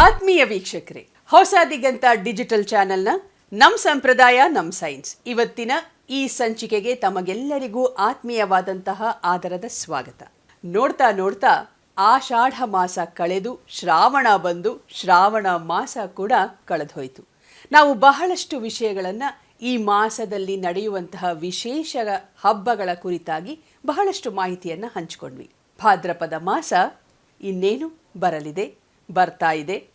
ಆತ್ಮೀಯ ವೀಕ್ಷಕರೇ ಹೊಸ ದಿಗಂತ ಡಿಜಿಟಲ್ ಚಾನೆಲ್ನ ನಮ್ ಸಂಪ್ರದಾಯ, ನಮ್ ಸೈನ್ಸ್ ಇವತ್ತಿನ ಈ ಸಂಚಿಕೆಗೆ ತಮಗೆಲ್ಲರಿಗೂ ಆತ್ಮೀಯವಾದಂತಹ ಆದರದ ಸ್ವಾಗತ. ನೋಡ್ತಾ ನೋಡ್ತಾ ಆಷಾಢ ಮಾಸ ಕಳೆದು, ಶ್ರಾವಣ ಬಂದು, ಶ್ರಾವಣ ಮಾಸ ಕೂಡ ಕಳೆದೋಯ್ತು. ನಾವು ಬಹಳಷ್ಟು ವಿಷಯಗಳನ್ನು ಈ ಮಾಸದಲ್ಲಿ ನಡೆಯುವಂತಹ ವಿಶೇಷ ಹಬ್ಬಗಳ ಕುರಿತಾಗಿ ಬಹಳಷ್ಟು ಮಾಹಿತಿಯನ್ನು ಹಂಚಿಕೊಂಡ್ವಿ. ಭಾದ್ರಪದ ಮಾಸ ಇನ್ನೇನು ಬರಲಿದೆ? ಬರ್ತಾ ಇದೆ.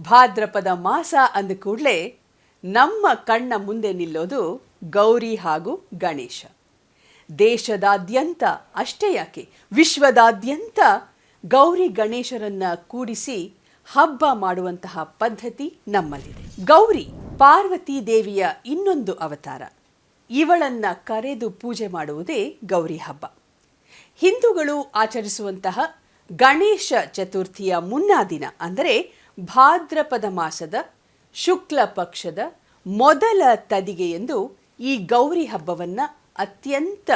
ಭಾದ್ರಪದ ಮಾಸ ಅಂದ ಕೂಡಲೇ ನಮ್ಮ ಕಣ್ಣ ಮುಂದೆ ನಿಲ್ಲೋದು ಗೌರಿ ಹಾಗೂ ಗಣೇಶ. ದೇಶದಾದ್ಯಂತ ಅಷ್ಟೇ ಯಾಕೆ? ವಿಶ್ವದಾದ್ಯಂತ ಗೌರಿ ಗಣೇಶರನ್ನ ಕೂಡಿಸಿ ಹಬ್ಬ ಮಾಡುವಂತಹ ಪದ್ಧತಿ ನಮ್ಮಲ್ಲಿದೆ. ಗೌರಿ ಪಾರ್ವತಿ ದೇವಿಯ ಇನ್ನೊಂದು ಅವತಾರ. ಇವಳನ್ನ ಕರೆದು ಪೂಜೆ ಮಾಡುವುದೇ ಗೌರಿ ಹಬ್ಬ. ಹಿಂದೂಗಳು ಆಚರಿಸುವಂತಹ ಗಣೇಶ ಚತುರ್ಥಿಯ ಮುನ್ನಾ ದಿನ ಅಂದರೆ ಭಾದ್ರಪದ ಮಾಸದ ಶುಕ್ಲ ಪಕ್ಷದ ಮೊದಲ ಎಂದು ಈ ಗೌರಿ ಹಬ್ಬವನ್ನು ಅತ್ಯಂತ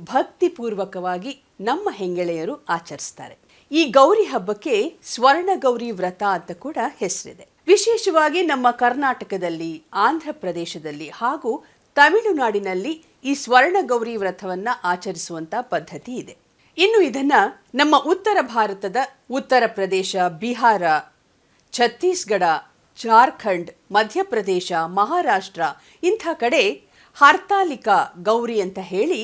ಭಕ್ತಿಪೂರ್ವಕವಾಗಿ ನಮ್ಮ ಹೆಂಗೆಳೆಯರು ಆಚರಿಸ್ತಾರೆ. ಈ ಗೌರಿ ಹಬ್ಬಕ್ಕೆ ಸ್ವರ್ಣ ಗೌರಿ ವ್ರತ ಅಂತ ಕೂಡ ಹೆಸರಿದೆ. ವಿಶೇಷವಾಗಿ ನಮ್ಮ ಕರ್ನಾಟಕದಲ್ಲಿ, ಆಂಧ್ರ ಪ್ರದೇಶದಲ್ಲಿ ಹಾಗೂ ತಮಿಳುನಾಡಿನಲ್ಲಿ ಈ ಸ್ವರ್ಣ ಗೌರಿ ವ್ರತವನ್ನು ಆಚರಿಸುವಂತ ಪದ್ಧತಿ ಇದೆ. ಇನ್ನು ಇದನ್ನ ನಮ್ಮ ಉತ್ತರ ಭಾರತದ ಉತ್ತರ ಪ್ರದೇಶ, ಬಿಹಾರ, ಛತ್ತೀಸ್ಗಢ, ಜಾರ್ಖಂಡ್, ಮಧ್ಯಪ್ರದೇಶ, ಮಹಾರಾಷ್ಟ್ರ ಇಂಥ ಕಡೆ ಹರ್ತಾಲಿಕಾ ಗೌರಿ ಅಂತ ಹೇಳಿ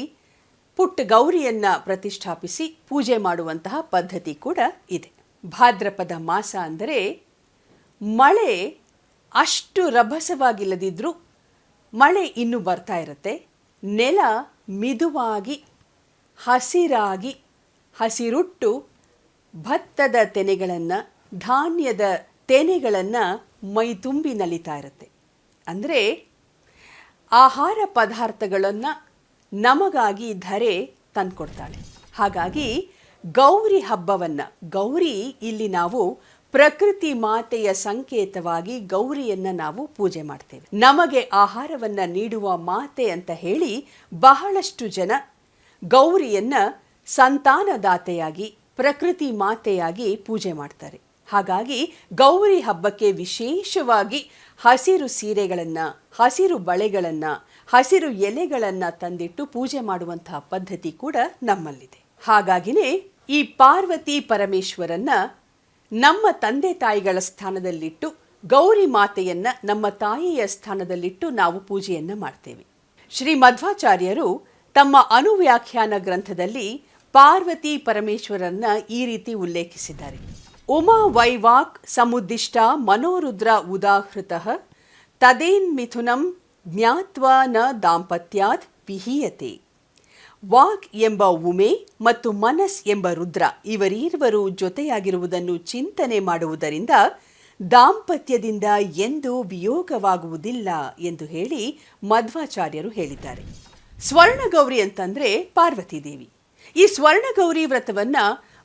ಪುಟ್ಟ ಗೌರಿಯನ್ನ ಪ್ರತಿಷ್ಠಾಪಿಸಿ ಪೂಜೆ ಮಾಡುವಂತಹ ಪದ್ಧತಿ ಕೂಡ ಇದೆ. ಭಾದ್ರಪದ ಮಾಸ ಅಂದರೆ ಮಳೆ ಅಷ್ಟು ರಭಸವಾಗಿಲ್ಲದಿದ್ದರೂ ಮಳೆ ಇನ್ನೂ ಬರ್ತಾ ಇರುತ್ತೆ. ನೆಲ ಮಿದುವಾಗಿ, ಹಸಿರಾಗಿ ಹಸಿರುಟ್ಟು ಭತ್ತದ ತೆನೆಗಳನ್ನು, ಧಾನ್ಯದ ತೆನೆಗಳನ್ನು ಮೈತುಂಬಿ ನಲಿತಾ ಇರುತ್ತೆ. ಅಂದರೆ ಆಹಾರ ಪದಾರ್ಥಗಳನ್ನು ನಮಗಾಗಿ ಧರೆ ತಂದುಕೊಡ್ತಾಳೆ. ಹಾಗಾಗಿ ಗೌರಿ ಹಬ್ಬವನ್ನು, ಗೌರಿ ಇಲ್ಲಿ ನಾವು ಪ್ರಕೃತಿ ಮಾತೆಯ ಸಂಕೇತವಾಗಿ ಗೌರಿಯನ್ನು ನಾವು ಪೂಜೆ ಮಾಡ್ತೇವೆ. ನಮಗೆ ಆಹಾರವನ್ನು ನೀಡುವ ಮಾತೆ ಅಂತ ಹೇಳಿ ಬಹಳಷ್ಟು ಜನ ಗೌರಿಯನ್ನ ಸಂತಾನದಾತೆಯಾಗಿ, ಪ್ರಕೃತಿ ಮಾತೆಯಾಗಿ ಪೂಜೆ ಮಾಡ್ತಾರೆ. ಹಾಗಾಗಿ ಗೌರಿ ಹಬ್ಬಕ್ಕೆ ವಿಶೇಷವಾಗಿ ಹಸಿರು ಸೀರೆಗಳನ್ನು, ಹಸಿರು ಬಳೆಗಳನ್ನು, ಹಸಿರು ಎಲೆಗಳನ್ನು ತಂದಿಟ್ಟು ಪೂಜೆ ಮಾಡುವಂತಹ ಪದ್ಧತಿ ಕೂಡ ನಮ್ಮಲ್ಲಿದೆ. ಹಾಗಾಗಿನೇ ಈ ಪಾರ್ವತಿ ಪರಮೇಶ್ವರನ್ನ ನಮ್ಮ ತಂದೆ ತಾಯಿಗಳ ಸ್ಥಾನದಲ್ಲಿಟ್ಟು, ಗೌರಿ ಮಾತೆಯನ್ನ ನಮ್ಮ ತಾಯಿಯ ಸ್ಥಾನದಲ್ಲಿಟ್ಟು ನಾವು ಪೂಜೆಯನ್ನು ಮಾಡ್ತೇವೆ. ಶ್ರೀ ಮಧ್ವಾಚಾರ್ಯರು ತಮ್ಮ ಅನುವ್ಯಾಖ್ಯಾನ ಗ್ರಂಥದಲ್ಲಿ ಪಾರ್ವತಿ ಪರಮೇಶ್ವರನ್ನ ಈ ರೀತಿ ಉಲ್ಲೇಖಿಸಿದ್ದಾರೆ. ಉಮಾ ವೈವಾಕ್ ಸಮುದ್ದಿಷ್ಟ ಮನೋರುದ್ರ ಉದಾಹೃತ ತದೇನ್ಮಿಥುನಂ ಜ್ಞಾತ್ವ ನ ದಾಂಪತ್ಯಾತ್ ಪಿಹೀಯತೆ ವಾಕ್ ಎಂಬ ಉಮೆ ಮತ್ತು ಮನಸ್ ಎಂಬ ರುದ್ರ ಇವರೀರ್ವರು ಜೊತೆಯಾಗಿರುವುದನ್ನು ಚಿಂತನೆ ಮಾಡುವುದರಿಂದ ದಾಂಪತ್ಯದಿಂದ ಎಂದೂ ವಿಯೋಗವಾಗುವುದಿಲ್ಲ ಎಂದು ಹೇಳಿ ಮಧ್ವಾಚಾರ್ಯರು ಹೇಳಿದ್ದಾರೆ. ಸ್ವರ್ಣಗೌರಿ ಅಂತಂದರೆ ಪಾರ್ವತಿ ದೇವಿ ಈ ಸ್ವರ್ಣಗೌರಿ ವ್ರತವನ್ನ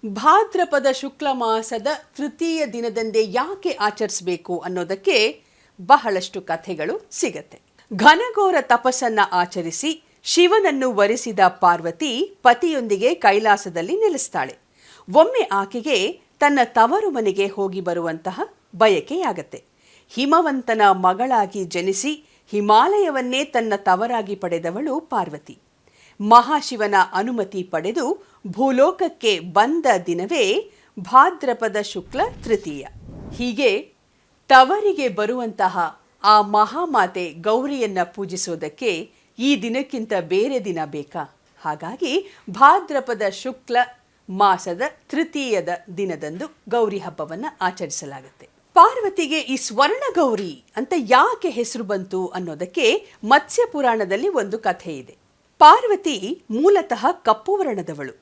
ಭಾದ್ರಪದ ಶುಕ್ಲ ಮಾಸದ ತೃತೀಯ ದಿನದಂದೇ ಯಾಕೆ ಆಚರಿಸಬೇಕು ಅನ್ನೋದಕ್ಕೆ ಬಹಳಷ್ಟು ಕಥೆಗಳು ಸಿಗತ್ತೆ. ಘನಘೋರ ತಪಸ್ಸನ್ನ ಆಚರಿಸಿ ಶಿವನನ್ನು ವರಿಸಿದ ಪಾರ್ವತಿ ಪತಿಯೊಂದಿಗೆ ಕೈಲಾಸದಲ್ಲಿ ನೆಲೆಸ್ತಾಳೆ. ಒಮ್ಮೆ ಆಕೆಗೆ ತನ್ನ ತವರು ಮನೆಗೆ ಹೋಗಿ ಬರುವಂತಹ ಬಯಕೆಯಾಗತ್ತೆ. ಹಿಮವಂತನ ಮಗಳಾಗಿ ಜನಿಸಿ ಹಿಮಾಲಯವನ್ನೇ ತನ್ನ ತವರಾಗಿ ಪಡೆದವಳು ಪಾರ್ವತಿ. ಮಹಾಶಿವನ ಅನುಮತಿ ಪಡೆದು ಭೂಲೋಕಕ್ಕೆ ಬಂದ ದಿನವೇ ಭಾದ್ರಪದ ಶುಕ್ಲ ತೃತೀಯ. ಹೀಗೆ ತವರಿಗೆ ಬರುವಂತಹ ಆ ಮಹಾಮಾತೆ ಗೌರಿಯನ್ನ ಪೂಜಿಸೋದಕ್ಕೆ ಈ ದಿನಕ್ಕಿಂತ ಬೇರೆ ದಿನ ಬೇಕಾ? ಹಾಗಾಗಿ ಭಾದ್ರಪದ ಶುಕ್ಲ ಮಾಸದ ತೃತೀಯದ ದಿನದಂದು ಗೌರಿ ಹಬ್ಬವನ್ನು ಆಚರಿಸಲಾಗುತ್ತೆ. ಪಾರ್ವತಿಗೆ ಈ ಸ್ವರ್ಣ ಗೌರಿ ಅಂತ ಯಾಕೆ ಹೆಸರು ಬಂತು ಅನ್ನೋದಕ್ಕೆ ಮತ್ಸ್ಯ ಪುರಾಣದಲ್ಲಿ ಒಂದು ಕಥೆ ಇದೆ ಪಾರ್ವತಿ ಮೂಲತಃ ಕಪ್ಪು ವರ್ಣದವಳು.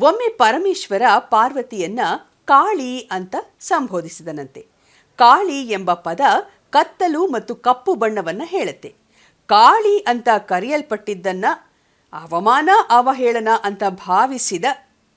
ಒಮ್ಮೆ ಪರಮೇಶ್ವರ ಪಾರ್ವತಿಯನ್ನ ಕಾಳಿ ಅಂತ ಸಂಬೋಧಿಸಿದನಂತೆ. ಕಾಳಿ ಎಂಬ ಪದ ಕತ್ತಲು ಮತ್ತು ಕಪ್ಪು ಬಣ್ಣವನ್ನು ಹೇಳುತ್ತೆ. ಕಾಳಿ ಅಂತ ಕರೆಯಲ್ಪಟ್ಟಿದ್ದನ್ನ ಅವಮಾನ ಅವಹೇಳನ ಅಂತ ಭಾವಿಸಿದ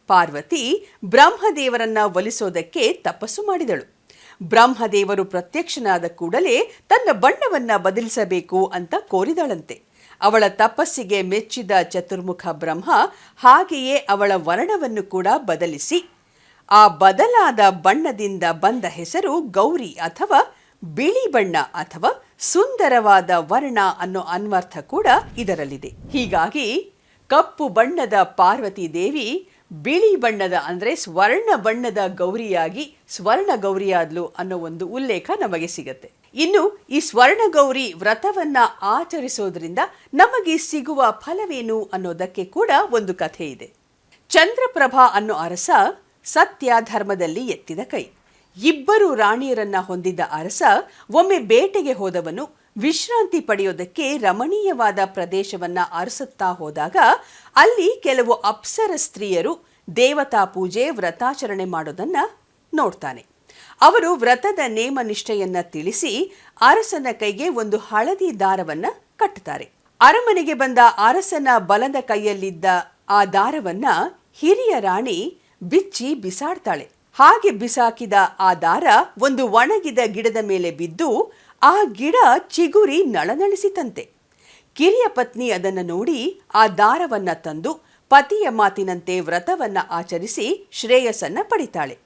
ಪಾರ್ವತಿ ಬ್ರಹ್ಮದೇವರನ್ನ ಒಲಿಸೋದಕ್ಕೆ ತಪಸ್ಸು ಮಾಡಿದಳು. ಬ್ರಹ್ಮದೇವರು ಪ್ರತ್ಯಕ್ಷನಾದ ಕೂಡಲೇ ತನ್ನ ಬಣ್ಣವನ್ನ ಬದಲಿಸಬೇಕು ಅಂತ ಕೋರಿದಳಂತೆ. ಅವಳ ತಪಸ್ಸಿಗೆ ಮೆಚ್ಚಿದ ಚತುರ್ಮುಖ ಬ್ರಹ್ಮ ಹಾಗೆಯೇ ಅವಳ ವರ್ಣವನ್ನು ಕೂಡ ಬದಲಿಸಿ. ಆ ಬದಲಾದ ಬಣ್ಣದಿಂದ ಬಂದ ಹೆಸರು ಗೌರಿ ಅಥವಾ ಬಿಳಿ ಬಣ್ಣ ಅಥವಾ ಸುಂದರವಾದ ವರ್ಣ ಅನ್ನೋ ಅನ್ವರ್ಥ ಕೂಡ ಇದರಲ್ಲಿದೆ. ಹೀಗಾಗಿ ಕಪ್ಪು ಬಣ್ಣದ ಪಾರ್ವತಿ ದೇವಿ ಬಿಳಿ ಬಣ್ಣದ ಅಂದರೆ ಸ್ವರ್ಣ ಬಣ್ಣದ ಗೌರಿಯಾಗಿ ಸ್ವರ್ಣ ಗೌರಿಯಾದ್ಲು ಅನ್ನೋ ಒಂದು ಉಲ್ಲೇಖ ನಮಗೆ ಸಿಗತ್ತೆ. ಇನ್ನು ಈ ಸ್ವರ್ಣ ಗೌರಿ ವ್ರತವನ್ನ ಆಚರಿಸೋದ್ರಿಂದ ನಮಗೆ ಸಿಗುವ ಫಲವೇನು ಅನ್ನೋದಕ್ಕೆ ಕೂಡ ಒಂದು ಕಥೆ ಇದೆ. ಚಂದ್ರಪ್ರಭಾ ಅನ್ನೋ ಅರಸ ಸತ್ಯ ಧರ್ಮದಲ್ಲಿ ಎತ್ತಿದ ಕೈ. ಇಬ್ಬರು ರಾಣಿಯರನ್ನ ಹೊಂದಿದ್ದ ಅರಸ ಒಮ್ಮೆ ಬೇಟೆಗೆ ಹೋದವನು ವಿಶ್ರಾಂತಿ ಪಡೆಯೋದಕ್ಕೆ ರಮಣೀಯವಾದ ಪ್ರದೇಶವನ್ನ ಅರಸುತ್ತಾ ಹೋದಾಗ ಅಲ್ಲಿ ಕೆಲವು ಅಪ್ಸರ ಸ್ತ್ರೀಯರು ದೇವತಾ ಪೂಜೆ, ವ್ರತಾಚರಣೆ ಮಾಡೋದನ್ನ ನೋಡ್ತಾನೆ. ಅವರು ವ್ರತದ ನೇಮ ನಿಷ್ಠೆಯನ್ನ ತಿಳಿಸಿ ಅರಸನ ಕೈಗೆ ಒಂದು ಹಳದಿ ದಾರವನ್ನ ಕಟ್ಟುತ್ತಾರೆ. ಅರಮನೆಗೆ ಬಂದ ಅರಸನ ಬಲದ ಕೈಯಲ್ಲಿದ್ದ ಆ ದಾರವನ್ನ ಹಿರಿಯ ರಾಣಿ ಬಿಚ್ಚಿ ಬಿಸಾಡ್ತಾಳೆ. ಹಾಗೆ ಬಿಸಾಕಿದ ಆ ದಾರ ಒಂದು ಒಣಗಿದ ಗಿಡದ ಮೇಲೆ ಬಿದ್ದು ಆ ಗಿಡ ಚಿಗುರಿ ನಳನಳಿಸಿತಂತೆ. ಕಿರಿಯ ಪತ್ನಿ ಅದನ್ನು ನೋಡಿ ಆ ದಾರವನ್ನು ತಂದು ಪತಿಯ ಮಾತಿನಂತೆ ವ್ರತವನ್ನ ಆಚರಿಸಿ ಶ್ರೇಯಸ್ಸನ್ನ ಪಡಿತಾಳೆ.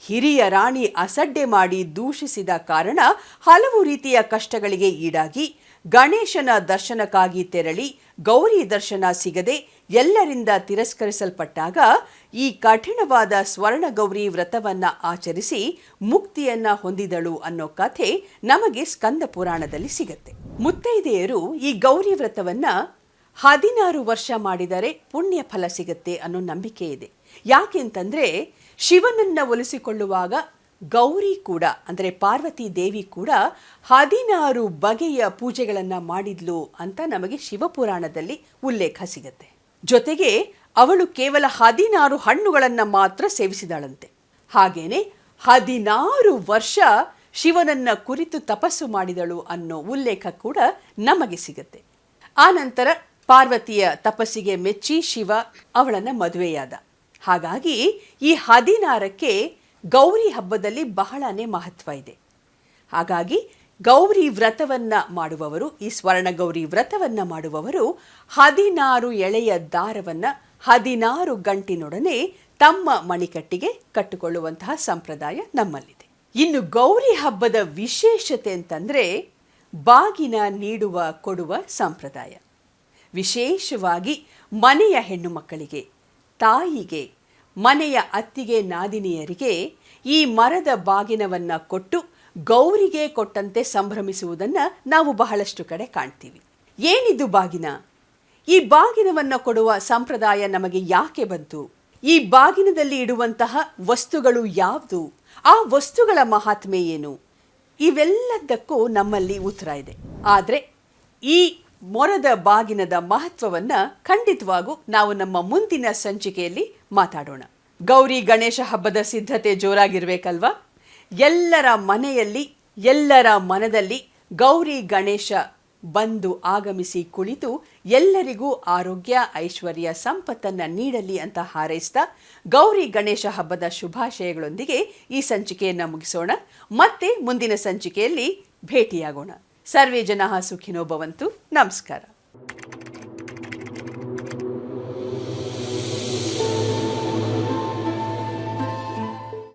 ಹಿರಿಯ ರಾಣಿ ಅಸಡ್ಡೆ ಮಾಡಿ ದೂಷಿಸಿದ ಕಾರಣ ಹಲವು ರೀತಿಯ ಕಷ್ಟಗಳಿಗೆ ಈಡಾಗಿ ಗಣೇಶನ ದರ್ಶನಕ್ಕಾಗಿ ತೆರಳಿ ಗೌರಿ ದರ್ಶನ ಸಿಗದೆ ಎಲ್ಲರಿಂದ ತಿರಸ್ಕರಿಸಲ್ಪಟ್ಟಾಗ ಈ ಕಠಿಣವಾದ ಸ್ವರ್ಣಗೌರಿ ವ್ರತವನ್ನ ಆಚರಿಸಿ ಮುಕ್ತಿಯನ್ನ ಹೊಂದಿದಳು ಅನ್ನೋ ಕಥೆ ನಮಗೆ ಸ್ಕಂದ ಪುರಾಣದಲ್ಲಿ ಸಿಗತ್ತೆ. ಮುತ್ತೈದೆಯರು ಈ ಗೌರಿ ವ್ರತವನ್ನ ಹದಿನಾರು ವರ್ಷ ಮಾಡಿದರೆ ಪುಣ್ಯ ಫಲ ಸಿಗತ್ತೆ ಅನ್ನೋ ನಂಬಿಕೆ ಇದೆ. ಯಾಕೆಂತಂದ್ರೆ ಶಿವನನ್ನ ಒಲಿಸಿಕೊಳ್ಳುವಾಗ ಗೌರಿ ಕೂಡ, ಅಂದರೆ ಪಾರ್ವತಿ ದೇವಿ ಕೂಡ ಹದಿನಾರು ಬಗೆಯ ಪೂಜೆಗಳನ್ನು ಮಾಡಿದ್ಲು ಅಂತ ನಮಗೆ ಶಿವಪುರಾಣದಲ್ಲಿ ಉಲ್ಲೇಖ ಸಿಗತ್ತೆ. ಜೊತೆಗೆ ಅವಳು ಕೇವಲ ಹದಿನಾರು ಹಣ್ಣುಗಳನ್ನು ಮಾತ್ರ ಸೇವಿಸಿದಾಳಂತೆ. ಹಾಗೇನೆ ಹದಿನಾರು ವರ್ಷ ಶಿವನನ್ನ ಕುರಿತು ತಪಸ್ಸು ಮಾಡಿದಳು ಅನ್ನೋ ಉಲ್ಲೇಖ ಕೂಡ ನಮಗೆ ಸಿಗತ್ತೆ. ಆ ನಂತರ ಪಾರ್ವತಿಯ ತಪಸ್ಸಿಗೆ ಮೆಚ್ಚಿ ಶಿವ ಅವಳನ್ನ ಮದುವೆಯಾದ. ಹಾಗಾಗಿ ಈ ಹದಿನಾರಕ್ಕೆ ಗೌರಿ ಹಬ್ಬದಲ್ಲಿ ಬಹಳನೇ ಮಹತ್ವ ಇದೆ. ಹಾಗಾಗಿ ಗೌರಿ ವ್ರತವನ್ನ ಮಾಡುವವರು, ಈ ಸ್ವರ್ಣ ಗೌರಿ ವ್ರತವನ್ನ ಮಾಡುವವರು ಹದಿನಾರು ಎಳೆಯ ದಾರವನ್ನು ಹದಿನಾರು ಗಂಟಿನೊಡನೆ ತಮ್ಮ ಮಣಿಕಟ್ಟಿಗೆ ಕಟ್ಟಿಕೊಳ್ಳುವಂತಹ ಸಂಪ್ರದಾಯ ನಮ್ಮಲ್ಲಿದೆ. ಇನ್ನು ಗೌರಿ ಹಬ್ಬದ ವಿಶೇಷತೆ ಅಂತಂದ್ರೆ ಬಾಗಿನ ನೀಡುವ, ಕೊಡುವ ಸಂಪ್ರದಾಯ. ವಿಶೇಷವಾಗಿ ಮನೆಯ ಹೆಣ್ಣು ಮಕ್ಕಳಿಗೆ, ತಾಯಿಗೆ ಮನೆಯ ಅತ್ತಿಗೆ ನಾದಿನಿಯರಿಗೆ ಈ ಮರದ ಬಾಗಿನವನ್ನ ಕೊಟ್ಟು ಗೌರಿಗೆ ಕೊಟ್ಟಂತೆ ಸಂಭ್ರಮಿಸುವುದನ್ನು ನಾವು ಬಹಳಷ್ಟು ಕಡೆ ಕಾಣ್ತೀವಿ. ಏನಿದು ಬಾಗಿನ? ಈ ಬಾಗಿನವನ್ನು ಕೊಡುವ ಸಂಪ್ರದಾಯ ನಮಗೆ ಯಾಕೆ ಬಂತು? ಈ ಬಾಗಿನದಲ್ಲಿ ಇಡುವಂತಹ ವಸ್ತುಗಳು ಯಾವುದು? ಆ ವಸ್ತುಗಳ ಮಹಾತ್ಮೆ ಏನು? ಇವೆಲ್ಲದಕ್ಕೂ ನಮ್ಮಲ್ಲಿ ಉತ್ತರ ಇದೆ. ಆದರೆ ಈ ಮೊರದ ಬಾಗಿನದ ಮಹತ್ವವನ್ನ ಖಂಡಿತವಾಗೂ ನಾವು ನಮ್ಮ ಮುಂದಿನ ಸಂಚಿಕೆಯಲ್ಲಿ ಮಾತಾಡೋಣ. ಗೌರಿ ಗಣೇಶ ಹಬ್ಬದ ಸಿದ್ಧತೆ ಜೋರಾಗಿರ್ಬೇಕಲ್ವಾ? ಎಲ್ಲರ ಮನೆಯಲ್ಲಿ, ಎಲ್ಲರ ಮನದಲ್ಲಿ ಗೌರಿ ಗಣೇಶ ಬಂದು ಆಗಮಿಸಿ ಕುಳಿತು ಎಲ್ಲರಿಗೂ ಆರೋಗ್ಯ, ಐಶ್ವರ್ಯ, ಸಂಪತ್ತನ್ನ ನೀಡಲಿ ಅಂತ ಹಾರೈಸ್ತಾ ಗೌರಿ ಗಣೇಶ ಹಬ್ಬದ ಶುಭಾಶಯಗಳೊಂದಿಗೆ ಈ ಸಂಚಿಕೆಯನ್ನ ಮುಗಿಸೋಣ. ಮತ್ತೆ ಮುಂದಿನ ಸಂಚಿಕೆಯಲ್ಲಿ ಭೇಟಿಯಾಗೋಣ. ಸರ್ವೇ ಜನಃ ಸುಖಿನೋ ಭವಂತು. ನಮಸ್ಕಾರ.